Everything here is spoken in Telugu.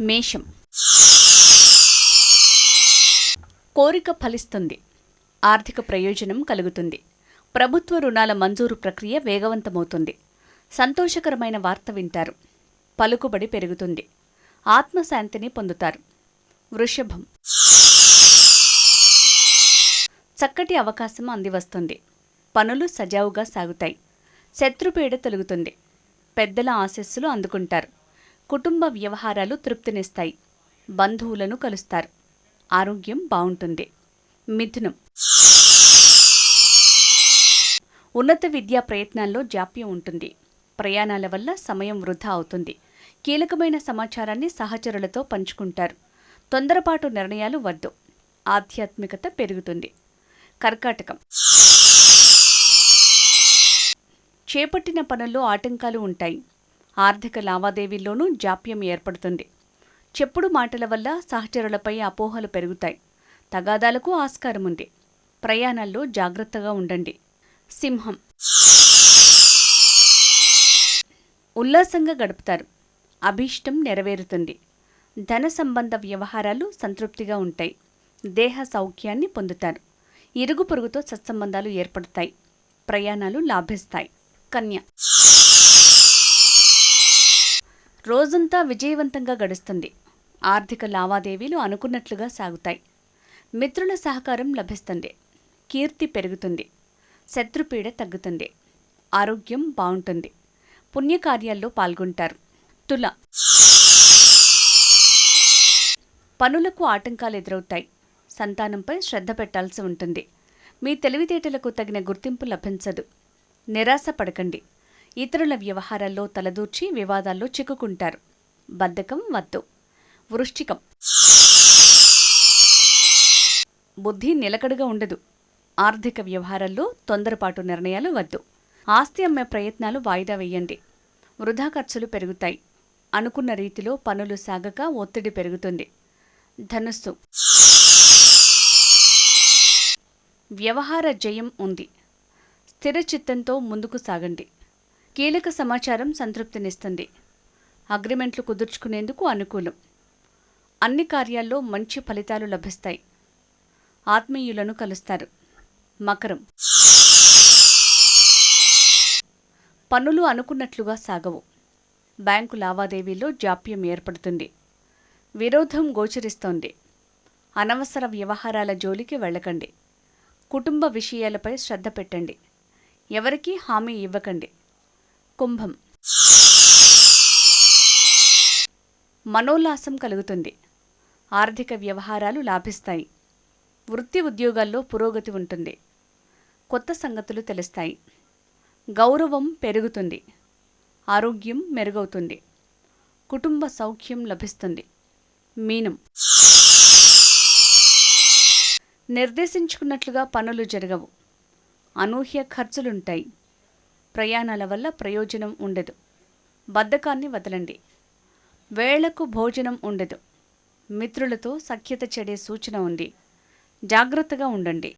మేషం. కోరిక ఫలిస్తుంది. ఆర్థిక ప్రయోజనం కలుగుతుంది. ప్రభుత్వ రుణాల మంజూరు ప్రక్రియ వేగవంతమవుతుంది. సంతోషకరమైన వార్త వింటారు. పలుకుబడి పెరుగుతుంది. ఆత్మశాంతిని పొందుతారు. వృషభం. చక్కటి అవకాశం అందివస్తుంది. పనులు సజావుగా సాగుతాయి. శత్రుపీడ తొలుగుతుంది. పెద్దల ఆశస్సులు అందుకుంటారు. కుటుంబ వ్యవహారాలు తృప్తినిస్తాయి. బంధువులను కలుస్తారు. ఆరోగ్యం బాగుంటుంది. మిథునం. ఉన్నత విద్యా ప్రయత్నాల్లో జాప్యం ఉంటుంది. ప్రయాణాల వల్ల సమయం వృధా అవుతుంది. కీలకమైన సమాచారాన్ని సహచరులతో పంచుకుంటారు. తొందరపాటు నిర్ణయాలు వద్దు. ఆధ్యాత్మికత పెరుగుతుంది. కర్కాటకం. చేపట్టిన పనుల్లో ఆటంకాలు ఉంటాయి. ఆర్థిక లావాదేవీల్లోనూ జాప్యం ఏర్పడుతుంది. చెప్పుడు మాటల వల్ల సహచరులపై అపోహలు పెరుగుతాయి. తగాదాలకు ఆస్కారం ఉంది. ప్రయాణాల్లో జాగ్రత్తగా ఉండండి. సింహం. ఉల్లాసంగా గడుపుతారు. అభీష్టం నెరవేరుతుంది. ధన సంబంధ వ్యవహారాలు సంతృప్తిగా ఉంటాయి. దేహ సౌఖ్యాన్ని పొందుతారు. ఇరుగు పొరుగుతో సత్సంబంధాలు ఏర్పడతాయి. ప్రయాణాలు లాభిస్తాయి. కన్య. రోజంతా విజయవంతంగా గడుస్తుంది. ఆర్థిక లావాదేవీలు అనుకున్నట్లుగా సాగుతాయి. మిత్రుల సహకారం లభిస్తుంది. కీర్తి పెరుగుతుంది. శత్రుపీడ తగ్గుతుంది. ఆరోగ్యం బాగుంటుంది. పుణ్యకార్యాల్లో పాల్గొంటారు. తుల పనులకు ఆటంకాలు ఎదురవుతాయి. సంతానంపై శ్రద్ధ పెట్టాల్సి ఉంటుంది. మీ తెలివితేటలకు తగిన గుర్తింపు లభించదు. నిరాశ పడకండి. ఇతరుల వ్యవహారాల్లో తలదూర్చి వివాదాల్లో చిక్కుకుంటారు. బద్ధకం వద్దు వృశ్చికం. బుద్ధి నిలకడగా ఉండదు. ఆర్థిక వ్యవహారాల్లో తొందరపాటు నిర్ణయాలు వద్దు. ఆస్తి అమ్మే ప్రయత్నాలు వాయిదా వేయండి. వృధా ఖర్చులు పెరుగుతాయి. అనుకున్న రీతిలో పనులు సాగక ఒత్తిడి పెరుగుతుంది. ధనుస్సు. వ్యవహార జయం ఉంది. స్థిర చిత్తంతో ముందుకు సాగండి. కీలక సమాచారం సంతృప్తినిస్తుంది. అగ్రిమెంట్లు కుదుర్చుకునేందుకు అనుకూలం. అన్ని కార్యాల్లో మంచి ఫలితాలు లభిస్తాయి. ఆత్మీయులను కలుస్తారు. మకరం. పనులు అనుకున్నట్లుగా సాగవు. బ్యాంకు లావాదేవీల్లో జాప్యం ఏర్పడుతుంది. విరోధం గోచరిస్తోంది. అనవసర వ్యవహారాల జోలికి వెళ్ళకండి. కుటుంబ విషయాలపై శ్రద్ధ పెట్టండి. ఎవరికీ హామీ ఇవ్వకండి. కుంభం. మనోల్లాసం కలుగుతుంది. ఆర్థిక వ్యవహారాలు లాభిస్తాయి. వృత్తి ఉద్యోగాల్లో పురోగతి ఉంటుంది. కొత్త సంగతులు తెలుస్తాయి. గౌరవం పెరుగుతుంది. ఆరోగ్యం మెరుగవుతుంది. కుటుంబ సౌఖ్యం లభిస్తుంది. మీనం. నిర్దేశించుకున్నట్లుగా పనులు జరగవు. అనూహ్య ఖర్చులుంటాయి. ప్రయాణాల వల్ల ప్రయోజనం ఉండదు. బద్ధకాన్ని వదలండి. వేళకు భోజనం ఉండదు. మిత్రులతో సఖ్యత చెడే సూచన ఉంది. జాగ్రత్తగా ఉండండి.